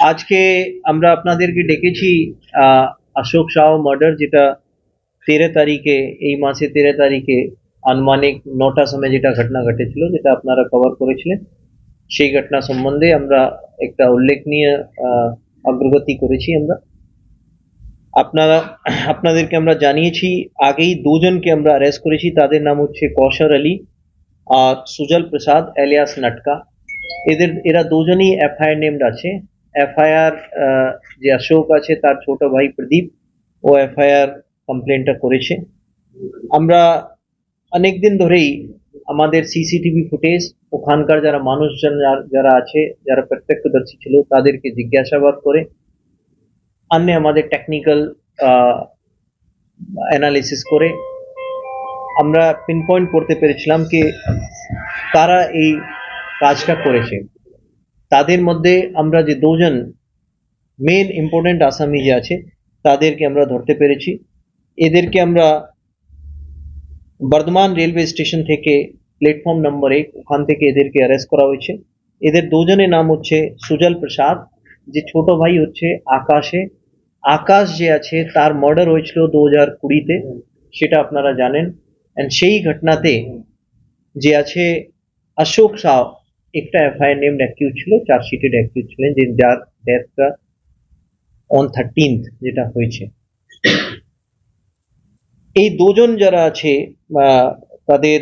আজকে আমরা আপনাদেরকে ডেকেছি অশোক শাহ মার্ডার যেটা তেরো তারিখে, এই মাসে তেরো তারিখে আনুমানিক নটার সময় যেটা ঘটনা ঘটেছিল, যেটা আপনারা কভার করেছিলেন, সেই ঘটনা সম্বন্ধে আমরা একটা উল্লেখনীয় অগ্রগতি করেছি আমরা। আপনারা, আপনাদেরকে আমরা জানিয়েছি, আগেই দুজনকে আমরা অ্যারেস্ট করেছি, তাদের নাম হচ্ছে কৌশর আলী আর সুজল প্রসাদ এলিয়াস নাটকা। এদের, এরা দুজনই এফআইআর নেমড আছে। এফআইআর যে অশোক আছে, তার ছোট ভাই প্রদীপ, ও এফআইআর কমপ্লেনটা করেছে। আমরা অনেক দিন ধরেই আমাদের সিসিটিভি ফুটেজ, ওখানকার যারা মানুষজন যার- আছে, যারা প্রত্যক্ষদর্শী ছিল, তাদেরকে জিজ্ঞাসাবাদ করে অন্য আমাদের টেকনিক্যাল অ্যানালিসিস করে। আমরা পিন পয়েন্ট করতে পেরেছিলাম কি তারা এই কাজটা করেছে। তাদের মধ্যে আমরা যে দুজন মেন ইম্পর্টেন্ট আসামি যে আছে, তাদেরকে আমরা ধরতে পেরেছি। এদেরকে আমরা বর্ধমান রেলওয়ে স্টেশন থেকে প্ল্যাটফর্ম নম্বর এক ওখান থেকে এদেরকে অ্যারেস্ট করা হয়েছে। এদের দুজনের নাম হচ্ছে সুজল প্রসাদ, যে ছোট ভাই হচ্ছে আকাশে। আকাশ যে আছে, তার মার্ডার হয়েছিল দু হাজার কুড়িতে, সেটা আপনারা জানেন। অ্যান্ড সেই ঘটনাতে যে আছে, অশোক সাহ একটা এফআইআর নেমড অ্যাকিউজ ছিল চার্জশিটেড অ্যাকিউজ ছিলেন, যে যার ডেথটা অন থার্টিন্থ যেটা হয়েছে। এই দুজন যারা আছে তাদের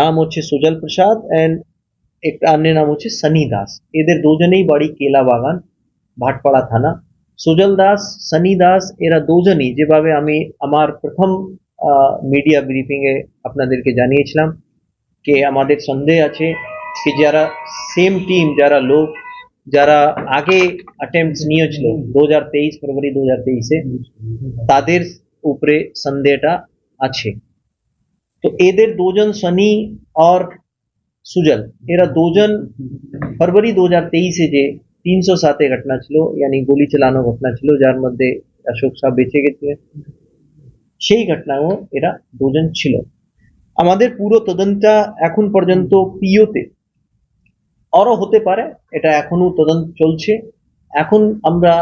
নাম হচ্ছে সুজল প্রসাদ অ্যান্ড একটা অন্য নাম হচ্ছে সনি দাস। এদের দুজনেই বাড়ি কেলা বাগান, ভাটপাড়া থানা। সুজল দাস, সনি দাস, এরা দুজনই যেভাবে আমি আমার প্রথম মিডিয়া ব্রিফিং এ আপনাদেরকে জানিয়েছিলাম যে আমাদের সন্দেহ আছে কি যারা সেম টিম যারা লোক যারা আগে অ্যাটেম্পটস নিয়েছিল দু হাজার তেইশ ফেব্রুয়ারি দু হাজার তেইশে তাদের উপরে সন্দেহটা আছে তো এদের দুজন সনি আর সুজল এরা দুজন ফেব্রুয়ারি দু হাজার তেইশে যে তিনশো সাতে ঘটনা ছিল ইয়ানি গুলি চালানো ঘটনা ছিল যার মধ্যে অশোক সাহ বেঁচে গেছিলেন সেই ঘটনাও এরা দুজন ছিল আমাদের পুরো তদন্তটা এখন পর্যন্ত পিওতে আরও হতে পারে, এটা এখনও তদন্ত চলছে। এখন আমরা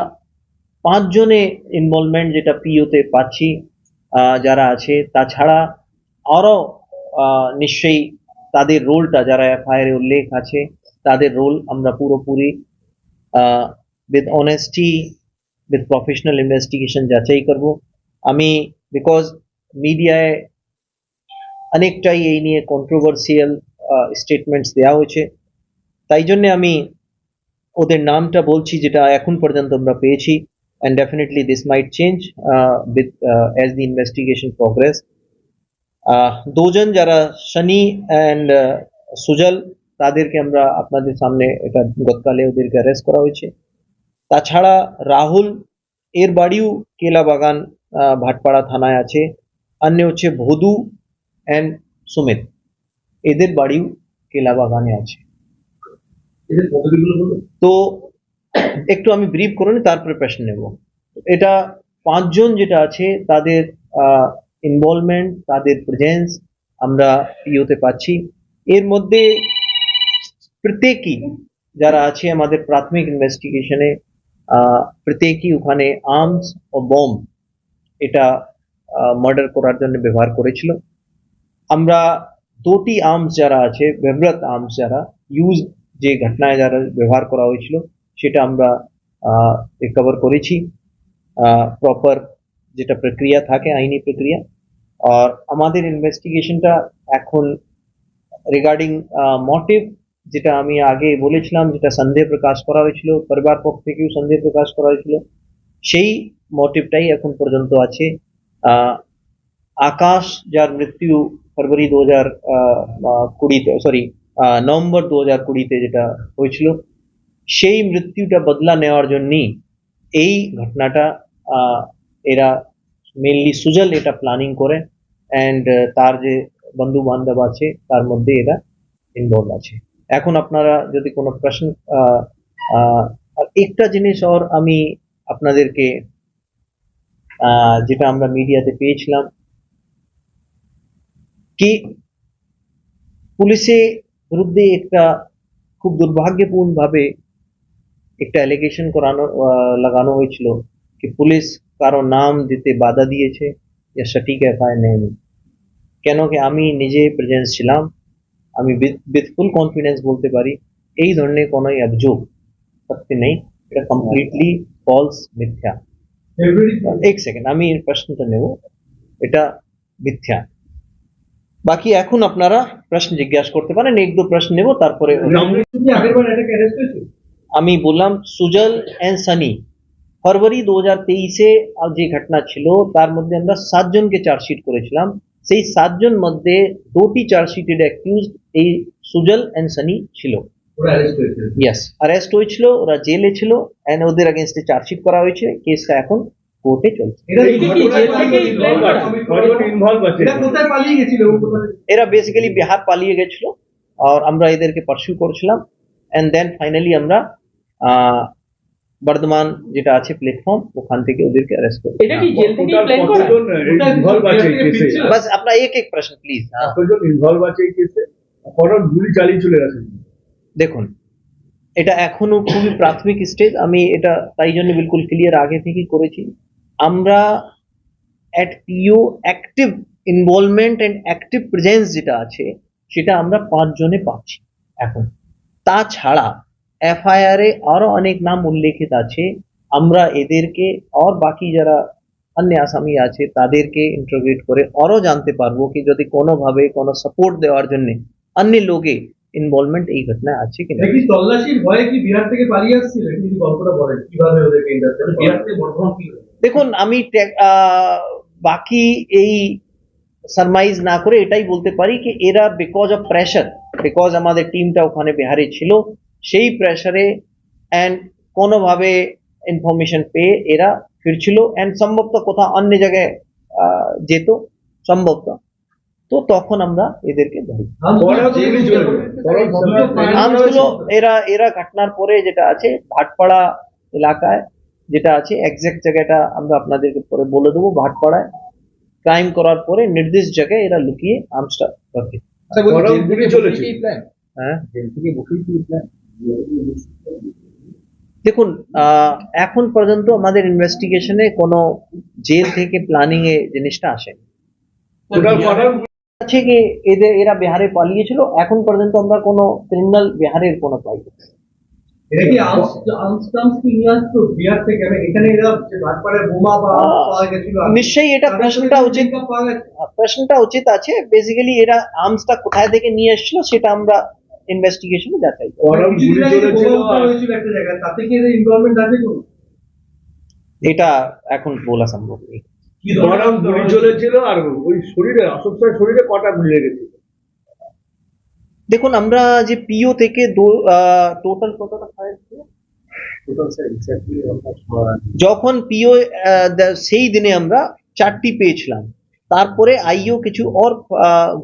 পাঁচজনে ইনভলভমেন্ট যেটা পিওতে পাচ্ছি যারা আছে, তাছাড়া আরও নিশ্চয়ই তাদের রোলটা, যারা এফআইআর উল্লেখ আছে, তাদের রোল আমরা পুরোপুরি with honesty with professional investigation যাচাই করব। আমি বিকজ মিডিয়ায় অনেকটাই এই নিয়ে কন্ট্রোভার্সিয়াল স্টেটমেন্টস দেওয়া হয়েছে। তাই জন্যে আমি ওদের নামটা বলছি, যেটা এখন পর্যন্ত আমরা পেয়েছি। And definitely this might change with as the investigation progress দুজন যারা শনি অ্যান্ড সুজল, তাদেরকে আমরা আপনাদের সামনে এটা গতকালে ওদেরকে অ্যারেস্ট করা হয়েছে। তাছাড়া রাহুল, এর বাড়িও কেলা বাগান ভাটপাড়া থানায় আছে। অন্য হচ্ছে ভদু অ্যান্ড সুমিত। এদের বাড়িও কেলা বাগানে আছে। তো একটু আমি ব্রিফ করে নিই তারপরে প্রশ্ন নেব। এটা পাঁচজন যেটা আছে, তাদের ইনভলভমেন্ট তাদের প্রেজেন্স আমরা পিওতে পাচ্ছি। এর মধ্যে প্রত্যেকই যারা আছে আমাদের প্রাথমিক ইনভেস্টিগেশনে প্রত্যেকই ওখানে আর্মস ও বম এটা মার্ডার করার জন্য ব্যবহার করেছিল। আমরা দুটি আর্মস যারা আছে, ব্যবহৃত আর্মস যারা ইউজ যে ঘটনায় যারা ব্যবহার করা হয়েছিল, সেটা আমরা রিকভার করেছি। প্রপার যেটা প্রক্রিয়া থাকে, আইনি প্রক্রিয়া। আর আমাদের ইনভেস্টিগেশনটা এখন রিগার্ডিং মোটিভ যেটা আমি আগে বলেছিলাম, যেটা সন্দেহ প্রকাশ করা হয়েছিল, পরিবার পক্ষ থেকেও সন্দেহ প্রকাশ করা হয়েছিল, সেই মোটিভটাই এখন পর্যন্ত আছে। আকাশ যার মৃত্যু ফেব্রুয়ারি দু হাজার কুড়িতে সরি নভেম্বর দু হাজার কুড়িতে যেটা হয়েছিল, সেই মৃত্যুটা বদলা নেওয়ার জন্যই এই ঘটনাটা এরা মেনলি সুজল এটা প্ল্যানিং করে অ্যান্ড তার যে বন্ধু বান্ধব আছে, তার মধ্যে এরা ইনভলভ আছে। এখন আপনারা যদি কোনো প্রশ্ন একটা জিনিস ওর আমি আপনাদেরকে যেটা আমরা মিডিয়াতে পেয়েছিলাম, কি পুলিশে বিরুদ্ধে একটা খুব দুর্ভাগ্যপূর্ণ ভাবে একটা অ্যালিগেশন করানো লাগানো হয়েছিল কি পুলিশ কারও নাম দিতে বাধা দিয়েছে যা সঠিক এফআইআর নেয়নি। কেন কি আমি নিজে প্রেজেন্স ছিলাম আমি উইথ ফুল কনফিডেন্স বলতে পারি এই ধরনের কোনো অভিযোগ সত্য নেই এটা কমপ্লিটলি ফলস মিথ্যা। এক সেকেন্ড আমি এর প্রশ্নটা নেব এটা মিথ্যা। বাকি এখন আপনারা প্রশ্ন জিজ্ঞাসা করতে পারেন এক দু প্রশ্ন নেব তারপরে আমি বললাম সুজল এন্ড সানি ফরওয়ারি দু হাজার তেইশে যে ঘটনা ছিল তার মধ্যে আমরা সাতজনকে চার্জশিট করেছিলাম। সেই সাতজন মধ্যে দুটি চার্জশিটের অ্যাকিউজ এই সুজল এন্ড সানি ছিল। ওরা ইয়াস অ্যারেস্ট হয়েছিল ওরা জেলে ছিল এন্ড ওদের এগেনস্টে চার্জশিট করা হয়েছে। কেসটা এখন কোর্টে চলছে। এরা বেসিক্যালি বিহার পালিয়ে গেছিল আর আমরা এদেরকে পারসিউ করছিলাম। এন্ড দেন ফাইনালি আমরা আহ, বর্ধমান যেটা আছে প্ল্যাটফর্ম ওখান থেকে ওদেরকে অ্যারেস্ট করি এটা কি জেল থেকে হ্যাঁ, প্ল্যান করা? ইনভলভ আছে কেসে বাস আপনার এক এক প্রশ্ন প্লিজ কতজন ইনভলভ আছে কেসে গুলি চালিয়ে চলে গেছে? দেখুন এটা এখনও খুবই প্রাথমিক স্টেজ আমি এটা তাই জন্য বিলকুল ক্লিয়ার আগে থেকেই করেছি। আমরা at PO active involvement and active presence যেটা আছে সেটা আমরা পাঁচজনে পাচ্ছি এখন। তাছাড়া এফআইআর এ আরও অনেক নাম উল্লেখিত আছে। আমরা এদেরকে আর বাকি যারা অন্য আসামি আছে তাদেরকে ইন্টারোগেট করে আরও জানতে পারব কি যদি কোনোভাবে কোনো সাপোর্ট দেওয়ার জন্য অন্য লোকে ইনভলভমেন্ট এই ঘটনায় আছে কিনা। দেখি তল্লাশির ভয়ে কি বিহার থেকে পালিয়ে আসছিল একটু যদি গল্পটা বলেন কীভাবে ওদেরকে ইন্ডাস্ট্রি বিহার থেকে বর্ধমান কি হলো? দেখুন আমি আহ, বাকি এই সারমাইজ না করে এটাই বলতে পারি কি এরা বিকজ অফ প্রেশার বিকজ আমাদের টিমটা ওখানে বিহারে ছিল সেই প্রেশারে অ্যান্ড কোনোভাবে ইনফরমেশন পেয়ে এরা ফিরছিল অ্যান্ড সম্ভবত কোথাও অন্য জায়গায় আহ, যেত সম্ভবত। তো তখন আমরা এদেরকে ধরি। এরা এরা ঘটনার পরে যেটা আছে ভাটপাড়া এলাকায় যেটা আছে এক্সাক্ট জায়গাটা আমরা আপনাদেরকে পরে বলে দেবো ভাটপাড়ায়। ক্রাইম করার পরে নির্দিষ্ট জায়গায় এরা লুকিয়ে আর্মসটা রাখে। চলেছে হ্যাঁ? দেখুন আহ, এখন পর্যন্ত আমাদের ইনভেস্টিগেশনে কোনো জেল থেকে প্ল্যানিং এ জিনিসটা আসে আছে কি এদের এরা বিহারে পালিয়েছিল এখন পর্যন্ত আমরা কোনো ক্রিমিনাল বিহারের কোনো পাইনি এটা কি আর্মস আর্মস টার্মস কি নিয়ে আসতো বিহার থেকে? এখানে এরা বোমা বা পাওয়া গেছিল। নিশ্চয়ই এটা তাদের প্রশ্নটা উচিত link up পাওয়া গেছে? প্রশ্নটা উচিত আছে। বেসিক্যালি এরা আর্মসটা কোথায় থেকে নিয়ে এসেছিল সেটা আমরা ইনভেস্টিগেশনে যাচাই তাতে কি এদের ইনভলভমেন্ট আছে কোনো? এটা এখন বলা সম্ভব নেই কি গুলি চলেছিল আর ওই শরীরে অশোক শরীরে কটা গুলি লেগেছিল দেখুন আমরা যে পিও থেকে টোটাল কতটা যখন পিও সেই দিনে আমরা চারটি পেয়েছিলাম। তারপরে আইও কিছু আহ,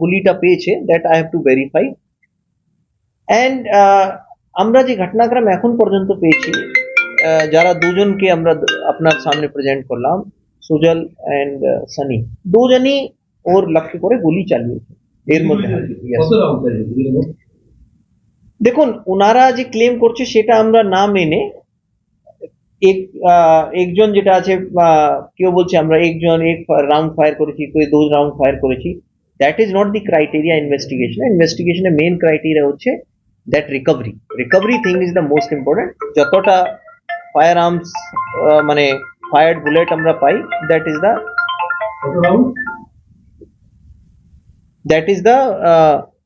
গুলিটা পেয়েছে that I have to verify and আমরা যে ঘটনাক্রম এখন পর্যন্ত পেয়েছি যারা দুজনকে আমরা আপনার সামনে প্রেজেন্ট করলাম সুজল অ্যান্ড সানি। দুজনই ওর লক্ষ্য করে গুলি চালিয়েছে। এর মধ্যে? দেখুন ওনারা যে ক্লেম করছে সেটা আমরা না মেনে এক একজন যেটা আছে কেউ বলছে আমরা একজন এক রাউন্ড ফায়ার করেছি কেউ দু রাউন্ড ফায়ার করেছি। That is not the criteria investigation ইনভেস্টিগেশনের main criteria হচ্ছে that recovery recovery thing is the most important যতটা ফায়ার আর্মস মানে ফায়ার্ড বুলেট আমরা পাই that is the that is the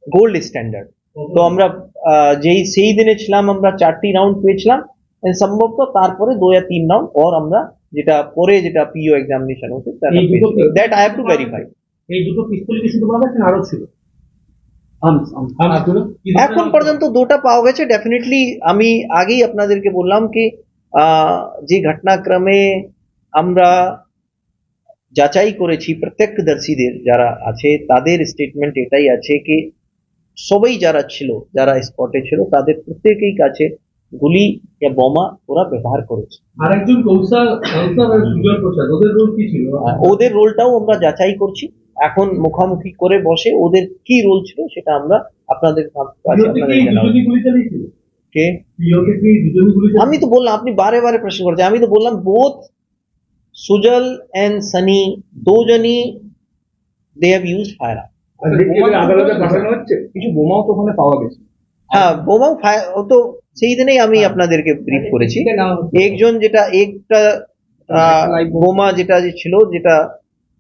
gold standard তো আমরা আহ, যেই সেই দিনে ছিলাম আমরা চারটি রাউন্ড পেয়েছিলাম সম্ভবত তারপরে দু या তিন রাউন্ড ওর আমরা যেটা পরে যেটা পিও এক্সামিনেশন হচ্ছে that I have to verify এই দুটো পিস্তল কি শুধু পাওয়া গেছে আরও ছিল? আর্মস এখন পর্যন্ত দুটা পাওয়া গেছে ডেফিনেটলি আমি আগেই আপনাদেরকে বললাম কি আহ, যে ঘটনাক্রমে আমরা যাচাই করেছি প্রত্যক্ষদর্শীদের যারা আছে তাদের স্টেটমেন্ট এটাই আছে কি সবাই যারা ছিল যারা স্পটে ছিল তাদের প্রত্যেকেই কাছে গুলি বা বোমা ওরা ব্যবহার করেছে। আরেকজন কৌশল সুজয় প্রসাদ ওদের রোল কি ছিল? ওদের রোলটাও আমরা যাচাই করছি। এখন মুখামুখি করে বসে ওদের কি রোল ছিল সেটা আমরা আপনাদের কে আমি তো বললাম আপনি বারে বারে প্রশ্ন করছেন আমি তো বললাম বোথ সুজল এন্ড সানি দুজনই দে হ্যাভ ইউজ ফায়ার আজকে কি এদের আদালতে পাঠানো হচ্ছে। কিছু বোমাও তো ওখানে পাওয়া গেছে। হ্যাঁ তো সেই দিনেই আমি আপনাদেরকে ব্রিফ করেছি। একজন যেটা একটা আহ, বোমা যেটা যে ছিল যেটা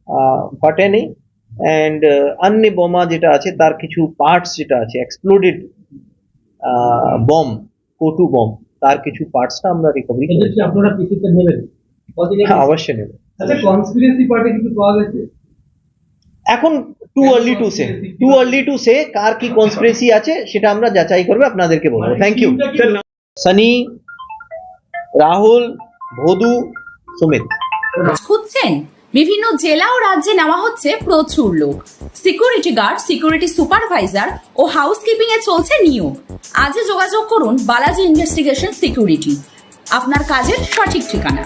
আহ, ফাটেনি অ্যান্ড অন্য বোমা যেটা আছে তার কিছু পার্টস যেটা আছে এক্সপ্লোডেড বম কোটু বম তার কিছু পার্টসটা আমরা রিকভারি করেছি। আপনারা পিসিতে নেবেন? কতদিনে হ্যাঁ অবশ্যই নেব। আচ্ছা কনস্পিরেসি পার্টি কিছু পাওয়া গেছে? এখন too early to say too early to say কার কি কনস্পিরেসি আছে সেটা আমরা যাচাই করবে আপনাদেরকে বলব। Thank you Sunny Rahul Bhadu Sumit. খুঁজছেন? বিভিন্ন জেলা ও রাজ্যে নেওয়া হচ্ছে প্রচুর লোক। সিকিউরিটি গার্ড সিকিউরিটি সুপারভাইজার ও হাউসকিপিং এ চলছে নিয়োগ। আজই যোগাযোগ করুন বালাজি ইনভেস্টিগেশন সিকিউরিটি আপনার কাজের সঠিক ঠিকানা।